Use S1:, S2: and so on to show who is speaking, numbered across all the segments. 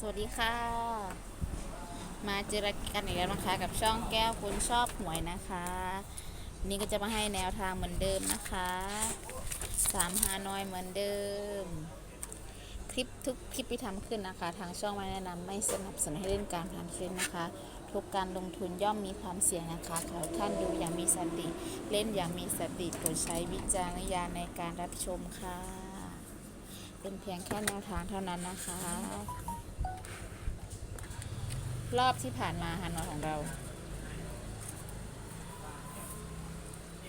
S1: สวัสดีค่ะ มาเจอกันอีกแล้วนะคะ กับช่องแก้วคุณชอบหวยนะคะวันนี่ก็จะมาให้แนวทางเหมือนเดิมนะคะสามฮานอยเหมือนเดิม คลิปทุกคลิปที่ทำขึ้นนะคะ ทางช่องไม่แนะนำไม่สนับสนุนให้เล่นการพนันขึ้นนะคะ ทุกการลงทุนย่อมมีความเสี่ยงนะคะขอท่านดูอย่างมีสติเล่นอย่างมีสติโปรดใช้วิจารณญาณในการรับชมค่ะ เป็นเพียงแค่แนวทางเท่านั้นนะคะ รอบที่ผ่านมาฮานอยของเรา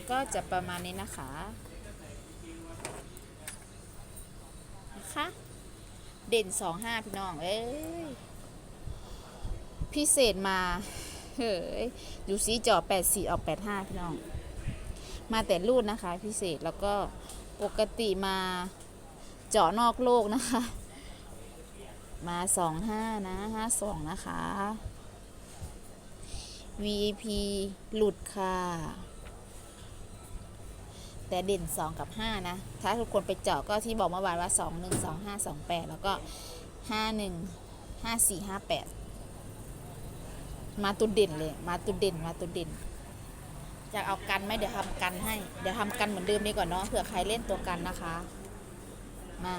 S1: ก็จะประมาณนี้นะคะนะคะเด่นสองห้าพี่น้อง เอ้ย พิเศษมา เฮ้ยดูสีจอแปดสี่ออกแปดห้าพี่น้อง มาแต่รูดนะคะ พิเศษแล้วก็ปกติมาเจาะนอกโลกนะคะ มาสองห้านะห้าสองนะคะ VP หลุดค่ะ แต่เด่น 2 กับ 5 นะ ถ้าทุกคนไปเจาะก็ที่บอกเมื่อวานว่า 2 1 2 5 2 8 แล้วก็ 5 1 5 4 5 8 มาตัวเด่นเลย มาตัวเด่น มาตัวเด่นอยากเอากันไหมเดี๋ยวทำกันให้ เดี๋ยวทำกันเหมือนเดิมดีกว่าเนาะเผื่อใครเล่นตัวกันนะคะ มา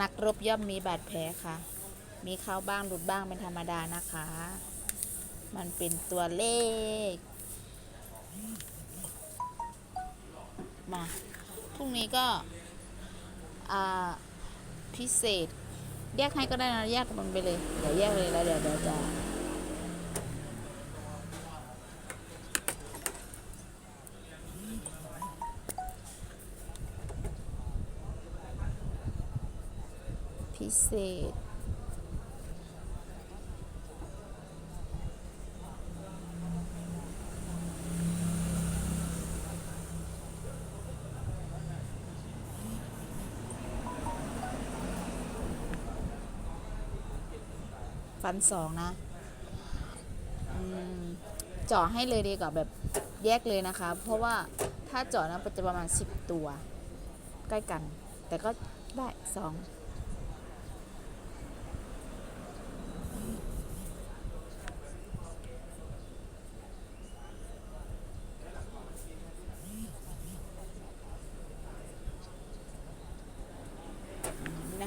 S1: นักรบย่อมมีบาดแผลค่ะ มีเข้าบ้างหลุดบ้างเป็นธรรมดานะคะ มันเป็นตัวเลข มา พรุ่งนี้ก็พิเศษ แยกให้ก็ได้นะ แยกมันไปเลย เดี๋ยวแยกเลยแล้วเดี๋ยวเดี๋ยวจะ พิเศษ ฟันสองนะเจาะให้เลยดีกว่าแบบแยกเลยนะคะ เพราะว่าถ้าเจาะนะมันจะประมาณสิบตัว ใกล้กัน แต่ก็ได้สอง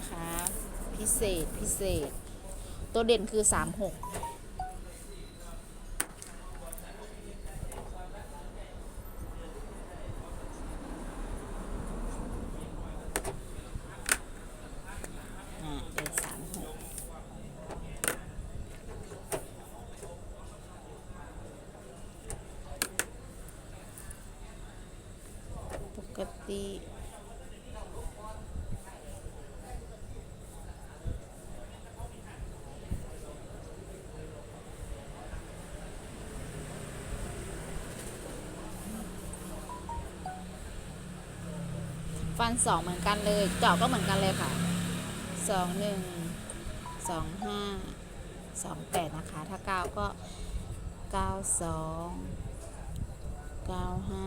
S1: นะคะ พิเศษพิเศษ ตัวเด่นคือ 36อ่าเด่น36ปกติ ฟันสองเหมือนกันเลยเจาะก็เหมือนกันเลยค่ะสองหนึ่งสองห้าสองแปดนะคะ ถ้าเก้าก็เก้าสองเก้าห้า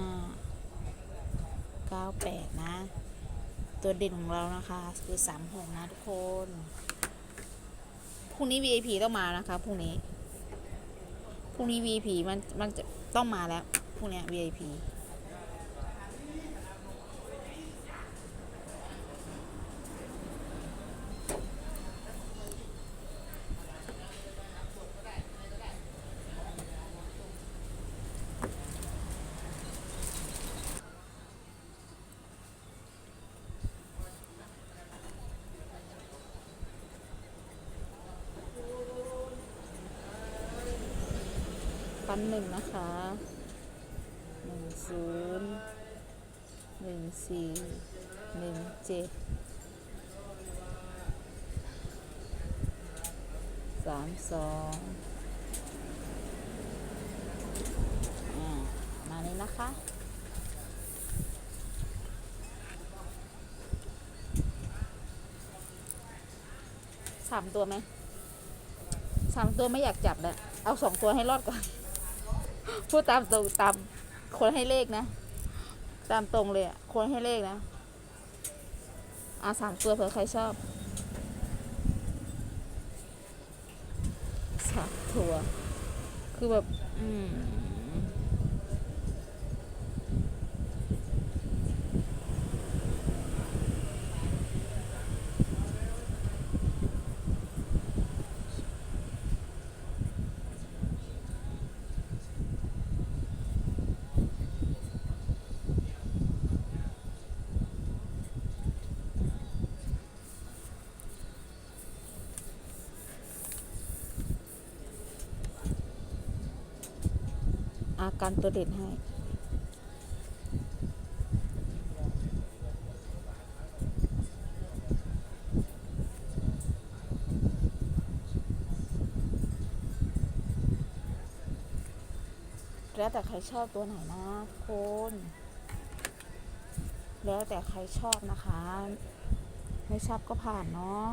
S1: เก้าแปดนะ ตัวเด่นของเรานะคะคือสามหกนะทุกคน พรุ่งนี้ VIP ต้องมานะคะพรุ่งนี้ พรุ่งนี้ VIP มันมันจะต้องมาแล้วพรุ่งนี้ VIP ฟันหนึ่งนะคะหนึ่งศูนย์หนึ่งสี่หนึ่งเจ็ดสามสองอ่ามาเลยนะคะสามตัวไหมสามตัวไม่อยากจับเลยเอาสองตัวให้รอดก่อน พูดตามตรงตามคนให้เลขนะ ตามตรงเลยอะคนให้เลขนะอาสามตัวเผื่อใครชอบสามตัว คือแบบ อืม อาการตัวเด่นให้ แล้วแต่ใครชอบตัวไหนนะทุกคน แล้วแต่ใครชอบนะคะ ไม่ชอบก็ผ่านเนาะ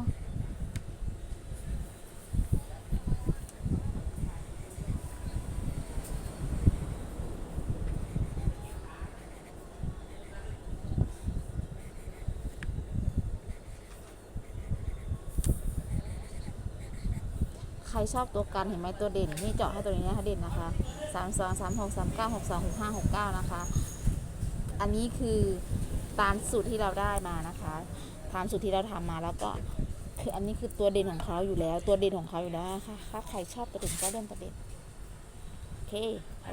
S1: ใครชอบตัวกันเห็นไหมตัวเด่นนี่เจาะให้ตัวนี้นะคะเด่นนะคะสามสองสามหกสามเก้าหกสองหกห้าหกเก้านะคะ อันนี้คือตามสูตรที่เราได้มานะคะตามสูตรที่เราทำมาแล้วก็คืออันนี้คือตัวเด่นของเขาอยู่แล้ว ตัวเด่นของเขาอยู่แล้วนะคะถ้าใครชอบตัวเด่นก็เล่นตัวเด่นโอเค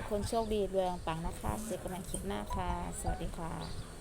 S1: คนโชคดีรวยปังนะคะเจอกันใหม่คลิปหน้าค่ะ สวัสดีค่ะ